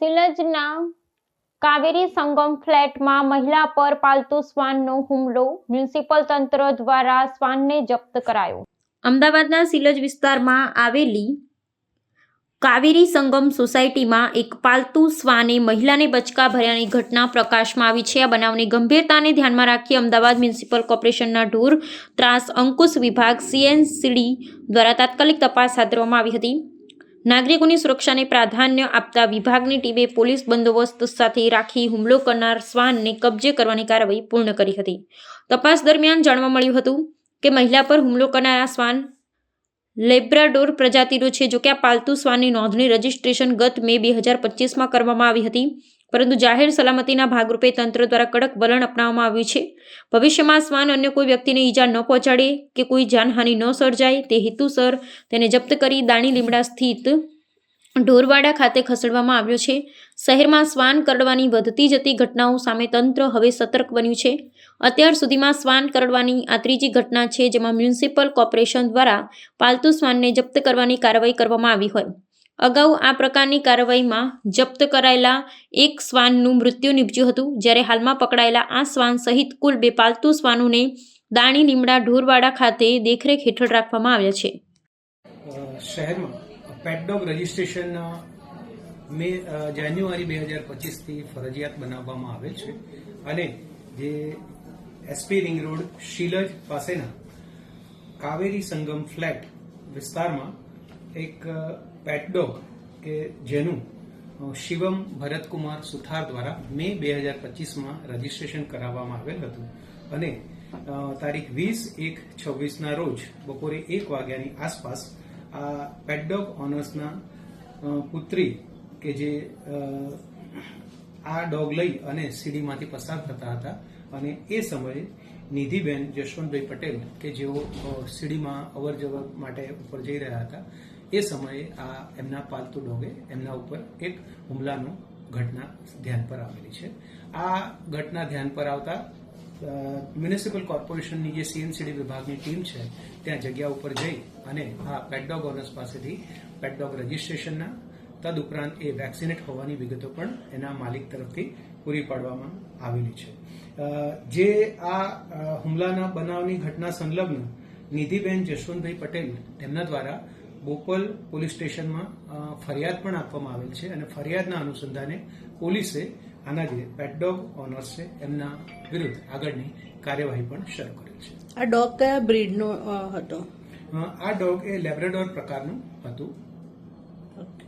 સિલજના કાવેરી સંગમ ફ્લેટમાં મહિલા પર પાલતુ શ્વાનનો હુમલો મ્યુનિસિપલ તંત્ર દ્વારા શ્વાનને જપ્ત કરાયો. અમદાવાદના સિલજ વિસ્તારમાં આવેલી કાવેરી સંગમ સોસાયટીમાં એક પાલતુ શ્વાને મહિલાને બચકા ભર્યાની ઘટના પ્રકાશમાં આવી છે. આ બનાવની ગંભીરતાને ધ્યાનમાં રાખી અમદાવાદ મ્યુનિસિપલ કોર્પોરેશનના ઢોર ત્રાસ અંકુશ વિભાગ સીએનસીડી દ્વારા તાત્કાલિક તપાસ હાથ ધરવામાં આવી હતી. નાગરિકોની સુરક્ષાને પ્રાધાન્ય આપતા વિભાગની ટીમે પોલીસ બંદોબસ્ત સાથે રાખી હુમલો કરનાર શ્વાનને કબજે કરવાની કાર્યવાહી પૂર્ણ કરી હતી. તપાસ દરમિયાન જાણવા મળ્યું હતું કે મહિલા પર હુમલો કરનાર આ શ્વાન લેબ્રાડોર પ્રજાતિનો છે, જો કે આ પાલતુ શ્વાનની નોંધણી રજિસ્ટ્રેશન ગત મે બે હજાર પચીસમાં કરવામાં આવી હતી. પરંતુ જાહેર સલામતીના ભાગરૂપે તંત્ર દ્વારા કડક વલણ અપનાવવામાં આવ્યું છે. ભવિષ્યમાં શ્વાન અન્ય કોઈ વ્યક્તિને ઈજા ન પહોંચાડે કે કોઈ જાનહાનિ ન સર્જાય તે હેતુસર તેને જપ્ત કરી દાણી લીમડા સ્થિત ઢોરવાડા ખાતે ખસેડવામાં આવ્યો છે. શહેરમાં શ્વાન કરડવાની વધતી જતી ઘટનાઓ સામે તંત્ર હવે સતર્ક બન્યું છે. અત્યાર સુધીમાં શ્વાન કરડવાની આ ત્રીજી ઘટના છે જેમાં મ્યુનિસિપલ કોર્પોરેશન દ્વારા પાલતુ શ્વાનને જપ્ત કરવાની કાર્યવાહી કરવામાં આવી હોય. અગાઉ આ પ્રકારની કાર્યવાહીમાં જપ્ત કરાયેલા એક શ્વાનનું મૃત્યુ નીપજ્યું હતું, જ્યારે હાલમાં પકડાયેલા આ શ્વાન સહિત કુલ બે પાલતુ શ્વાનોને દાણી, લીમડા, ઢોરવાડા ખાતે દેખરેખ હેઠળ રાખવામાં આવ્યા છે. મે જાન્યુઆરી બે હજાર પચીસથી ફરજિયાત બનાવવામાં આવેલ છે. અને જે એસપી રિંગ રોડ શીલજ પાસેના કાવેરી સંગમ ફ્લેટ વિસ્તારમાં એક પેટડોગ કે જેનું શિવમ ભરતકુમાર સુથાર દ્વારા મે બે હજાર પચીસમાં રજીસ્ટ્રેશન કરાવવામાં આવેલ હતું. અને તારીખ વીસ એક છવ્વીસના રોજ બપોરે એક વાગ્યાની આસપાસ આ પેટડોગ ઓનર્સના પુત્રી કે જે આ ડોગ લઈ અને સીડીમાંથી પસાર થતા હતા અને એ સમયે નિધિબેન જશવંતભાઈ પટેલ કે જેઓ સીડીમાં અવર જવર માટે ઉપર જઈ રહ્યા હતા એ સમયે આ એમના પાલતુ ડોગે એમના ઉપર એક હુમલાનું ઘટના ધ્યાન પર આવેલી છે. આ ઘટના ધ્યાન પર આવતા મ્યુનિસિપલ કોર્પોરેશનની જે સીએનસીડી વિભાગની ટીમ છે, ત્યાં જગ્યા ઉપર જઈ અને આ પેટડોગ ઓનર્સ પાસેથી પેટડોગ રજિસ્ટ્રેશનના તદુપરાંત એ વેક્સિનેટ હોવાની વિગતો પણ એના માલિક તરફથી પૂરી પાડવામાં આવેલી છે. જે આ હુમલાના બનાવની ઘટના સંલગ્ન નિધિબેન જશવંતભાઈ પટેલ તેમના દ્વારા બોપલ પોલીસ સ્ટેશનમાં ફરિયાદ પણ આપવામાં આવેલ છે અને ફરિયાદના અનુસંધાને પોલીસે આના જે પેટડોગ ઓનર્સ છે એમના વિરુદ્ધ આગળની કાર્યવાહી પણ શરૂ કરેલ છે. આ ડોગ કયા બ્રીડનો હતો? આ ડોગ એ લેબ્રેડોર પ્રકારનું હતું. ઓકે